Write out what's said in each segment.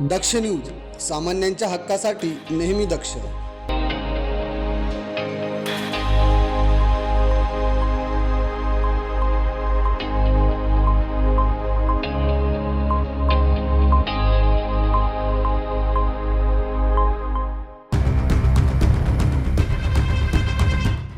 दक्ष news सामान्यांच्या हक्कासाठी नेहमी दक्ष.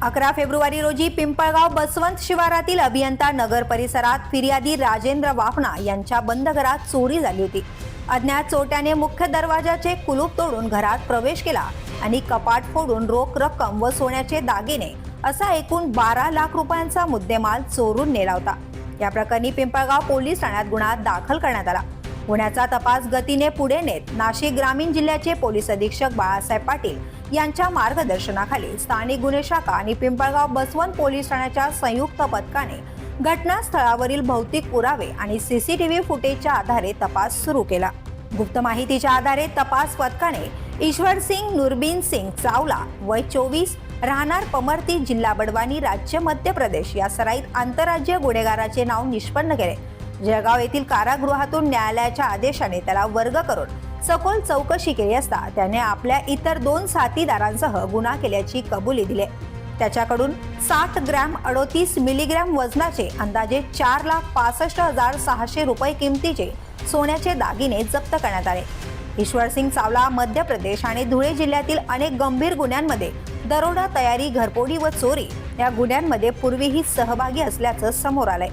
अकरा फेब्रुवारी रोजी पिंपळगाव बसवंत शिवारातील अभियंता नगर परिसरात फिर्यादी राजेंद्र वाफना यांच्या बंद घरात चोरी झाली होती. अज्ञात चोट्याने मुख्य दरवाजाचे कुलूप तोडून घरात प्रवेश केला आणि कपाट फोडून रोख रक्कम व सोन्याचे दागिने असा एकूण बारा लाख रुपयांचा मुद्देमाल चोरून नेला होता या प्रकरणी पिंपळगाव पोलीस ठाण्यात गुन्हा दाखल करण्यात आला. गुन्ह्याचा तपास गतीने पुढे नेत नाशिक ग्रामीण जिल्ह्याचे पोलीस अधीक्षक बाळासाहेब पाटील यांच्या मार्गदर्शनाखाली स्थानिक गुन्हे शाखा आणि पिंपळगाव बसवंत पोलीस ठाण्याच्या संयुक्त पथकाने घटनास्थळावरील भौतिक पुरावे आणि सीसीटीव्ही फुटेजच्या आधारे तपास सुरू केला. गुप्त माहितीच्या आधारे तपास पथकाने ईश्वर सिंग नुरबीन सिंग चावला वय चोवीस राहणार पमर्ती जिल्हा बडवानी राज्य मध्य प्रदेश या सराईत आंतरराज्य गुन्हेगाराचे नाव निष्पन्न केले. जळगाव येथील कारागृहातून न्यायालयाच्या आदेशाने त्याला वर्ग करून सखोल चौकशी केली असता त्याने आपल्या इतर दोन साथीदारांसह गुन्हा केल्याची कबुली दिली. त्याच्याकडून साठ ग्रॅम अडोतीस मिलीग्रॅम वजनाचे अंदाजे चार लाख पासष्ट हजार सहाशे रुपये किमतीचे सोन्याचे दागिने जप्त करण्यात आले. ईश्वरसिंग चावला मध्य प्रदेश आणि धुळे जिल्ह्यातील अनेक गंभीर गुन्ह्यांमध्ये दरोडा तयारी घरपोडी व चोरी या गुन्ह्यांमध्ये पूर्वीही सहभागी असल्याचं समोर आलंय.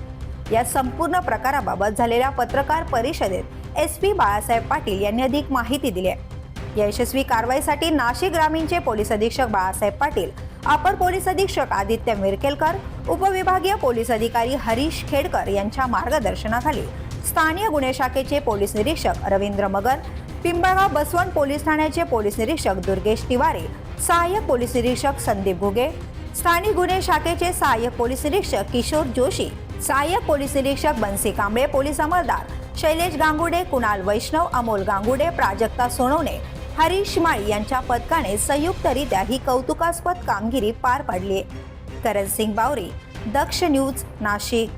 या संपूर्ण प्रकाराबाबत झालेल्या पत्रकार परिषदेत एस पी बाळासाहेब पाटील यांनी अधिक माहिती दिली आहे. यशस्वी कारवाईसाठी नाशिक ग्रामीणचे पोलीस अधीक्षक बाळासाहेब पाटील अपर पोलीस अधीक्षक आदित्य मिरकेलकर उपविभागीय पोलीस अधिकारी हरीश खेडकर यांच्या मार्गदर्शनाखाली स्थानीय गुन्हे शाखेचे पोलीस निरीक्षक रवींद्र मगर पिंबळगाव बसवंत पोलीस ठाण्याचे पोलीस निरीक्षक दुर्गेश तिवारी सहाय्यक पोलीस निरीक्षक संदीप घुगे स्थानिक गुन्हे शाखेचे सहाय्यक पोलीस निरीक्षक किशोर जोशी सहाय्यक पोलीस निरीक्षक बन्सी कांबळे पोलीस अंमलदार शैलेश गांगुडे कुणाल वैष्णव अमोल गांगुडे प्राजक्ता सोनवणे हरीश माळी यांच्या पथकाने संयुक्तरित्या ही कौतुकास्पद कामगिरी पार पाडली आहे. करण सिंग बावरे दक्ष न्यूज नाशिक.